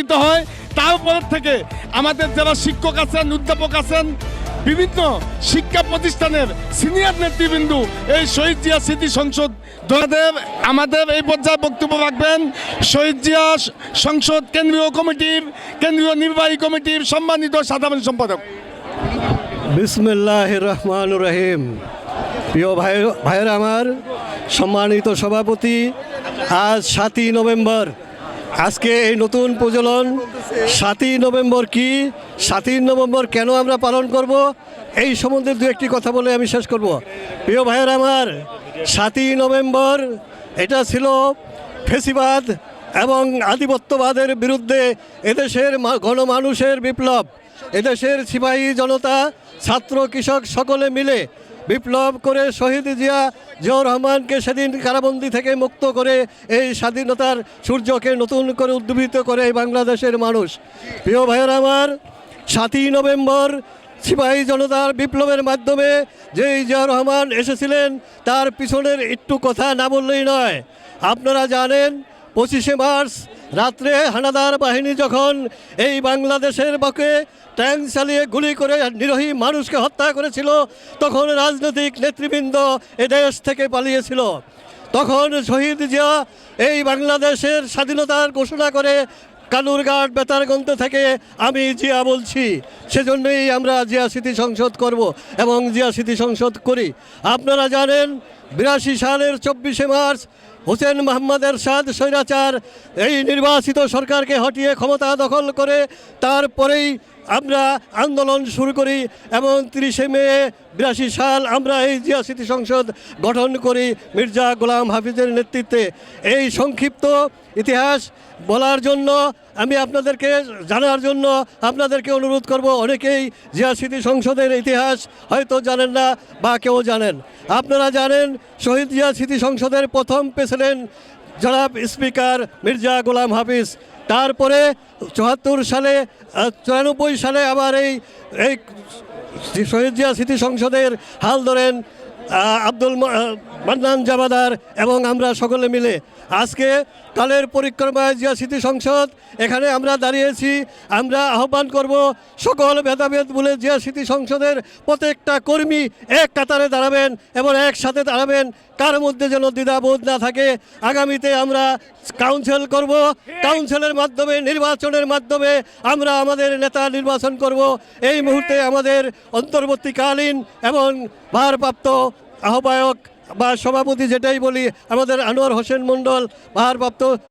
দিতে হয়। তার উপর থেকে আমাদের যারা শিক্ষক আছেন, অধ্যাপক আছেন, বিভিন্ন শিক্ষা প্রতিষ্ঠানের সিনিয়র নেতৃবৃন্দ, এই শহীদ জিয়া স্মৃতি সংসদ আমাদের আমাদের এই পর্যায়ে বক্তব্য রাখবেন। শহীদ জিয়া সংসদ কেন্দ্রীয় কমিটির, কেন্দ্রীয় নির্বাহী কমিটির সম্মানিত সাধারণ সম্পাদক। বিসমিল্লাহ রহমান রহিম। প্রিয় ভাই, ভাইয়ের আমার সম্মানিত সভাপতি, আজ সাতই নভেম্বর আজকে এই নতুন প্রচলন সাতই নভেম্বর কি? সাতই নভেম্বর কেন আমরা পালন করব? এই সম্বন্ধে দু একটি কথা বলে আমি শেষ করব। প্রিয় ভাইয়ের আমার, সাতই নভেম্বর, এটা ছিল ফেসিবাদ এবং আধিপত্যবাদের বিরুদ্ধে এদেশের গণমানুষের বিপ্লব। এদেশের সিপাহী জনতা, ছাত্র, কৃষক সকলে মিলে বিপ্লব করে শহীদ জিয়া জিয়াউর রহমানকে সেদিন কারাবন্দি থেকে মুক্ত করে এই স্বাধীনতার সূর্যকে নতুন করে উদ্দীপিত করে এই বাংলাদেশের মানুষ। প্রিয় ভাইয়ের আমার, সাতই নভেম্বর সিপাহী জনতার বিপ্লবের মাধ্যমে যেই জিয়াউর রহমান এসেছিলেন, তার পিছনের একটু কথা না বললেই নয়। আপনারা জানেন, পঁচিশে মার্চ রাত্রে হানাদার বাহিনী যখন এই বাংলাদেশের বকে ট্যাঙ্ক চালিয়ে গুলি করে নিরহী মানুষকে হত্যা করেছিল, তখন রাজনৈতিক নেতৃবৃন্দ এদেশ দেশ থেকে পালিয়েছিল। তখন শহীদ জিয়া এই বাংলাদেশের স্বাধীনতার ঘোষণা করে কালুরঘাট বেতারগঞ্জ থেকে আমি জিয়া বলছি। সেজন্যই আমরা জিয়া স্মৃতি সংসদ করব এবং জিয়া স্মৃতি সংসদ করি। আপনারা জানেন, বিরাশি সালের চব্বিশে মার্চ হোসেন মোহাম্মদ এরশাদ স্বৈরাচার এই নির্বাচিত সরকারকে হটিয়ে ক্ষমতা দখল করে, তারপরেই আমরা আন্দোলন শুরু করি এবং তিরিশে মে বিরাশি সাল আমরা এই জিয়া স্মৃতি সংসদ গঠন করি মির্জা গোলাম হাফিজের নেতৃত্বে। এই সংক্ষিপ্ত ইতিহাস বলার জন্য আমি আপনাদেরকে জানার জন্য আপনাদেরকে অনুরোধ করব, অনেকেই জিয়া স্মৃতি সংসদের ইতিহাস হয়তো জানেন না বা কেউ জানেন। আপনারা জানেন শহীদ জিয়া স্মৃতি সংসদের প্রথম প্রেসিডেন্ট জনাব স্পিকার মির্জা গোলাম হাফিজ। তারপরে চুয়াত্তর সালে চুরানব্বই সালে আবার এই এই শহীদ জিয়া স্মৃতি সংসদের হাল ধরেন। আব্দুল মান্নান জামাদার এবং আমরা সকলে মিলে আজকে কালের পরিক্রমায় জিয়া স্মৃতি সংসদ, এখানে আমরা দাঁড়িয়েছি। আমরা আহ্বান করব সকল ভেদাভেদ বলে জিয়া স্মৃতি সংসদের প্রত্যেকটা কর্মী এক কাতারে দাঁড়াবেন এবং একসাথে দাঁড়াবেন। কার মধ্যে যেন দ্বিধাবোধ না থাকে, আগামীতে আমরা কাউন্সিল করব। কাউন্সিলের মাধ্যমে, নির্বাচনের মাধ্যমে আমরা আমাদের নেতা নির্বাচন করব। এই মুহূর্তে আমাদের অন্তর্বর্তীকালীন এবং ভারপ্রাপ্ত আহ্বায়ক বা সভাপতি যেটাই বলি আমাদের আনোয়ার হোসেন মণ্ডল ভারপ্রাপ্ত